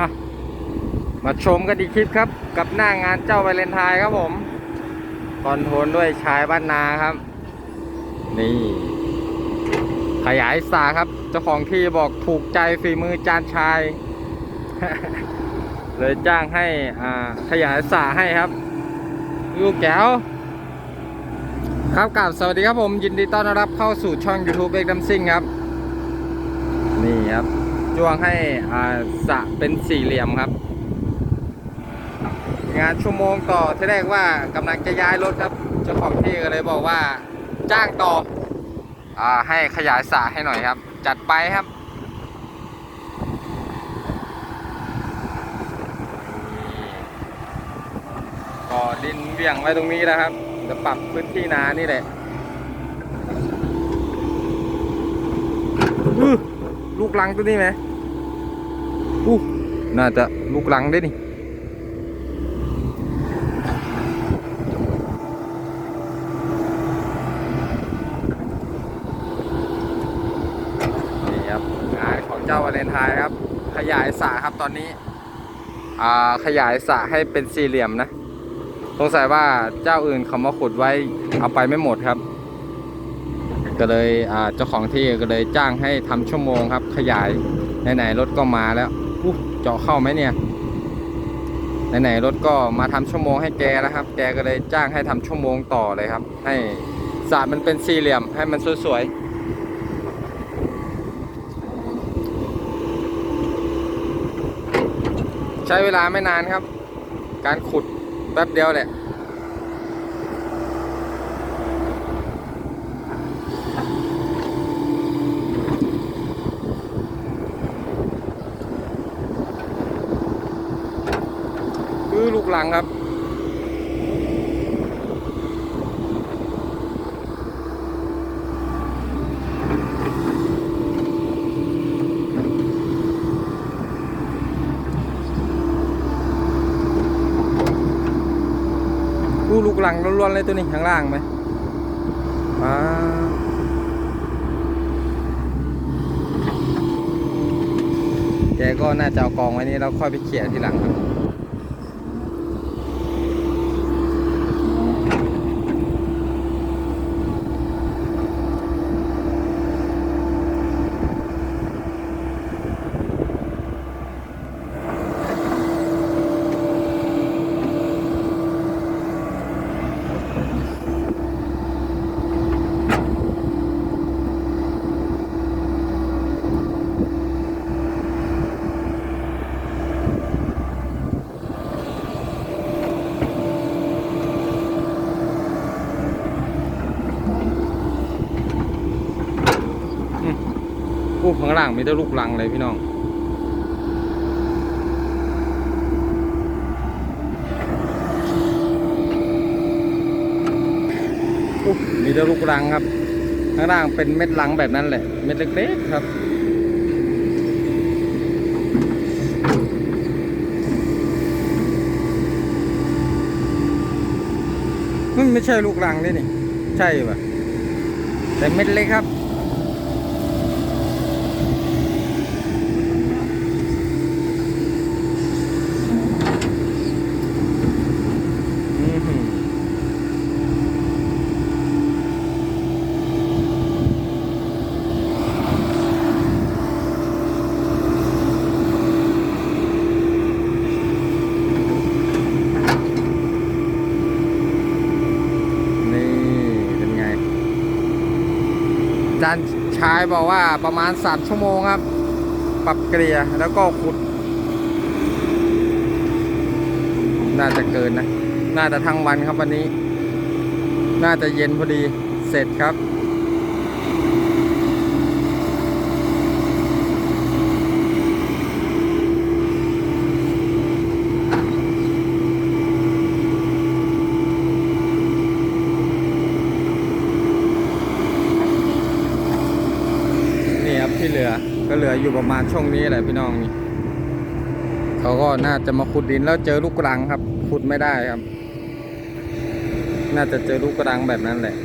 อะมาชมกันอีกคลิปครับ กับหน้างานเจ้าวาเลนไทน์ครับผมคอนโทรลด้วยชายบ้านนาครับ นี่ ขยายสาครับ เจ้าของที่บอกถูกใจฝีมือจานชาย เลยจ้างให้อ่าขยายสาให้ครับลูกแก้วครับกราบสวัสดีครับผมยินดีต้อนรับเข้าสู่ช่อง YouTube เอกดัมซิงครับ นี่ครับ จ้วงให้อ่าสะเป็นสี่เหลี่ยมครับ งานชั่วโมงต่อที่แรกว่ากำลังจะย้ายรถครับ เจ้าของที่ก็เลยบอกว่าจ้างต่ออ่าให้ขยายสะให้หน่อยครับ จัดไปครับก็ดินเบี่ยงไว้ตรงนี้นะครับ จะปรับพื้นที่นานี่แหละลูกลังตัวนี้ไหม อู้น่าจะลูกลังด้นี่นี่ครับงานของเจ้าวาเลนไทน์ครับ ขยายสระครับตอนนี้ อ่า ขยายสระให้เป็นสี่เหลี่ยมนะ สงสัยว่าเจ้าอื่นเขามาขุดไว้เอาไปไม่หมดครับก็เลยเจ้าของที่ก็เลยจ้างให้ทำชั่วโมงครับ ขยายไหนๆรถก็มาแล้ว อู้เจาะเข้าไหมเนี่ย ไหนๆรถก็มาทำชั่วโมงให้แกแล้วครับ แกก็เลยจ้างให้ทำชั่วโมงต่อเลยครับ ให้สระมันเป็นสี่เหลี่ยมให้มันสวยๆใช้เวลาไม่นานครับ การขุดแป๊บเดียวแหละ ลูกหลังครับกูลูกหลังล้วนๆเลยตัวนี้ข้างล่างไหมอ่าแกก็น่าจะเอากองไว้นี่แล้วค่อยไปเขี่ยทีหลังครับ อู้ข้างล่างมีแต่ลูกลังเลยพี่น้องมีแต่ลูกลังครับ ข้างล่างเป็นเม็ดลังแบบนั้นแหละ เม็ดเล็กๆครับมันไม่ใช่ลูกลังนี่นี่ ใช่ปะแต่เม็ดเล็กครับ อื้อหือนี่เป็นไง อาจารย์ชายบอกว่าประมาณ 3 ชั่วโมงครับ ปรับเกลี่ยแล้วก็ขุด น่าจะเกินนะ น่าจะทั้งวันครับวันนี้ น่าจะเย็นพอดีเสร็จครับ นี่ครับที่เหลือก็เหลื อยู่ประมาณช่วงนี้แหละพี่น้องนี่เขาก็น่าจะมาขุดดินแล้วเจอลูกกรังครับขุดไม่ได้ครับ น่าจะเจอลูกกระดังแบบนั้นแหละ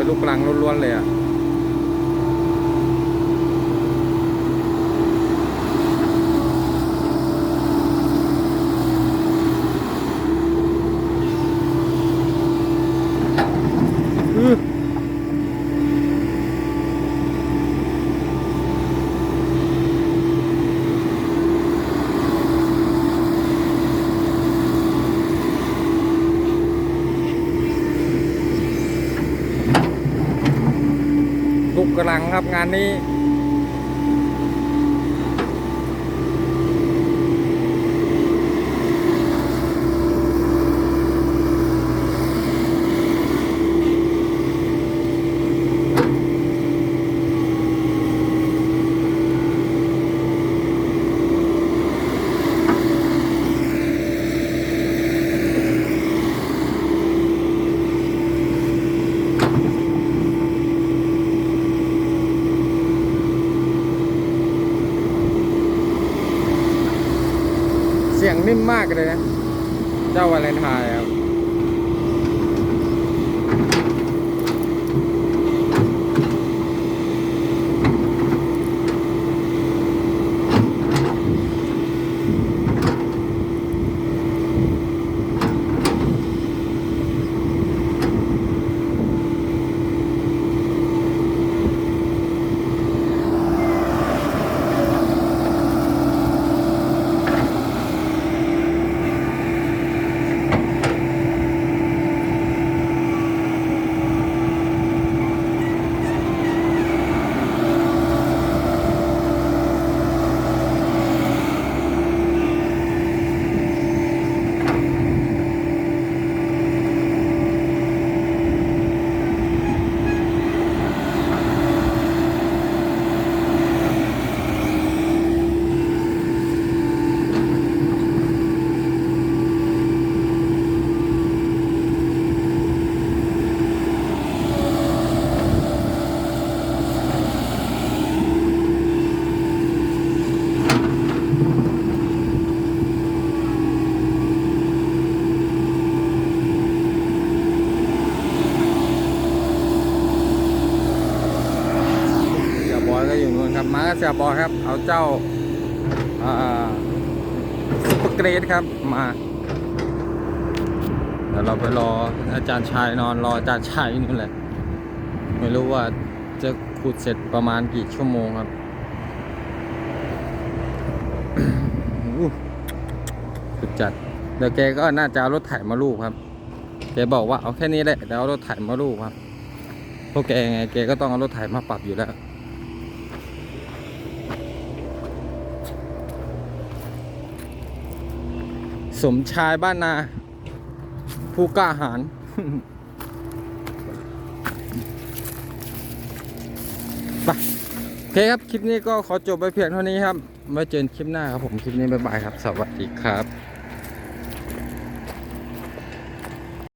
เป็น ลูกรังล้วนๆเลยอะ ครับงานนี้ มากเลยนะ เจ้าวาเลนไทน์ เสียบอครับ เอาเจ้าอ่าซุปเปอร์เกรดครับมาเดี๋ยวเราไปรออาจารย์ชายนอนรออาจารย์ชายนู่นแหละ ไม่รู้ว่าจะขุดเสร็จประมาณกี่ชั่วโมงครับอู้สุดจัด เดี๋ยวแกก็น่าจะเอารถไถมาลูกครับ แกบอกว่าเอาแค่นี้แหละเดี๋ยวเอารถไถมาลูกครับพวกแกไงแกก็ต้องเอารถไถมาปรับอยู่แล้ว สมชายบ้านนา ผู้กล้าหาญไปโอเคครับ คลิปนี้ก็ขอจบไปเพียงเท่านี้ครับไว้เจอกันคลิปหน้าครับผม คลิปนี้บ๊ายบายครับ สวัสดีครับ